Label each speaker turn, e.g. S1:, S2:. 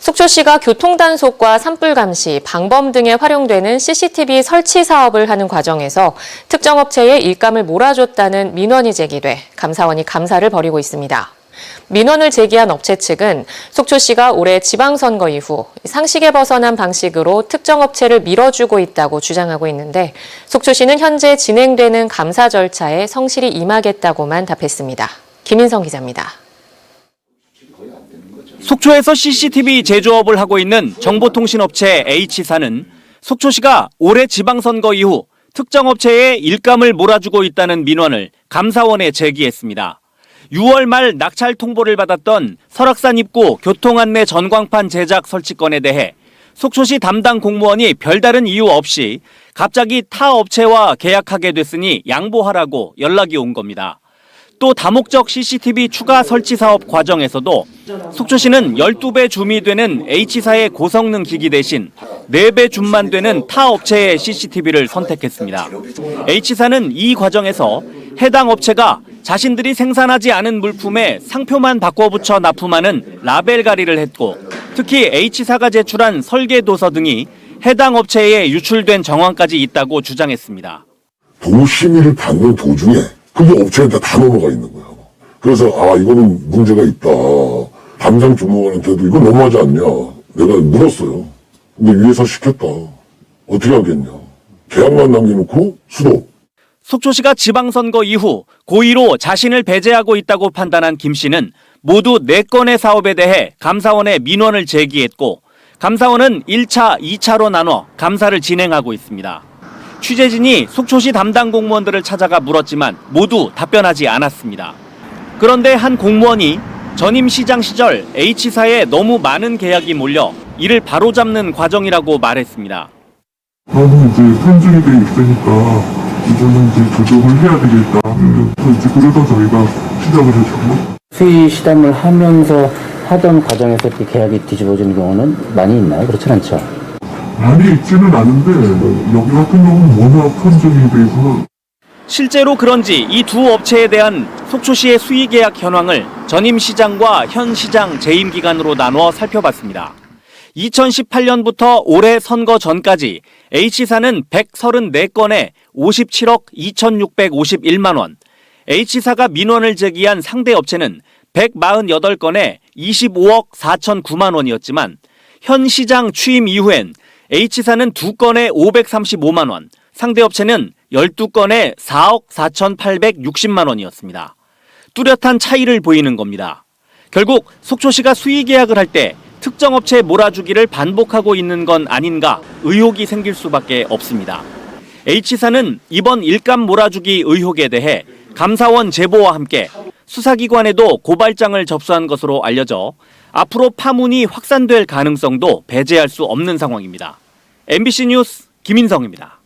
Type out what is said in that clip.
S1: 속초시가 교통단속과 산불 감시, 방범 등에 활용되는 CCTV 설치 사업을 하는 과정에서 특정 업체에 일감을 몰아줬다는 민원이 제기돼 감사원이 감사를 벌이고 있습니다. 민원을 제기한 업체 측은 속초시가 올해 지방선거 이후 상식에 벗어난 방식으로 특정 업체를 밀어주고 있다고 주장하고 있는데 속초시는 현재 진행되는 감사 절차에 성실히 임하겠다고만 답했습니다. 김인성 기자입니다.
S2: 속초에서 CCTV 제조업을 하고 있는 정보통신업체 H사는 속초시가 올해 지방선거 이후 특정 업체에 일감을 몰아주고 있다는 민원을 감사원에 제기했습니다. 6월 말 낙찰 통보를 받았던 설악산 입구 교통안내 전광판 제작 설치 건에 대해 속초시 담당 공무원이 별다른 이유 없이 갑자기 타 업체와 계약하게 됐으니 양보하라고 연락이 온 겁니다. 또 다목적 CCTV 추가 설치 사업 과정에서도 속초시는 12배 줌이 되는 H사의 고성능 기기 대신 4배 줌만 되는 타 업체의 CCTV를 선택했습니다. H사는 이 과정에서 해당 업체가 자신들이 생산하지 않은 물품에 상표만 바꿔 붙여 납품하는 라벨 가리를 했고 특히 H사가 제출한 설계 도서 등이 해당 업체에 유출된 정황까지 있다고 주장했습니다.
S3: 도심의를 받는 도중에 그게 업체한테 다 넘어가 있는 거야. 그래서 아 이거는 문제가 있다. 담당 주무관한테도 이거 너무하지 않냐. 내가 물었어요. 근데 위에서 시켰다. 어떻게 하겠냐. 계약만 남겨놓고 수도.
S2: 속초시가 지방선거 이후 고의로 자신을 배제하고 있다고 판단한 김 씨는 모두 4건의 사업에 대해 감사원에 민원을 제기했고 감사원은 1차, 2차로 나눠 감사를 진행하고 있습니다. 취재진이 속초시 담당 공무원들을 찾아가 물었지만 모두 답변하지 않았습니다. 그런데 한 공무원이 전임 시장 시절 H사에 너무 많은 계약이 몰려 이를 바로잡는 과정이라고 말했습니다.
S4: 나는 이제 편중이 돼 있으니까 이제는 이제 조정을 해야 되겠다. 그래서 이제 그러다 저희가 시작을 했죠.
S5: 수의 시담을 하면서 하던 과정에서 이렇게 계약이 뒤집어지는 경우는 많이 있나요? 그렇진 않죠.
S4: 많이 있지는 않은데 여기 같은 경우는 워낙 편중이 돼 있어서
S2: 실제로 그런지 이 두 업체에 대한 속초시의 수의 계약 현황을 전임 시장과 현 시장 재임 기간으로 나누어 살펴봤습니다. 2018년부터 올해 선거 전까지 H사는 134건에 57억 2,651만 원, H사가 민원을 제기한 상대 업체는 148건에 25억 4,009만 원이었지만 현 시장 취임 이후엔 H사는 2건에 535만 원, 상대 업체는 12건에 4억 4,860만 원이었습니다. 뚜렷한 차이를 보이는 겁니다. 결국 속초시가 수의 계약을 할 때 특정 업체에 몰아주기를 반복하고 있는 건 아닌가 의혹이 생길 수밖에 없습니다. H사는 이번 일감 몰아주기 의혹에 대해 감사원 제보와 함께 수사기관에도 고발장을 접수한 것으로 알려져 앞으로 파문이 확산될 가능성도 배제할 수 없는 상황입니다. MBC 뉴스 김인성입니다.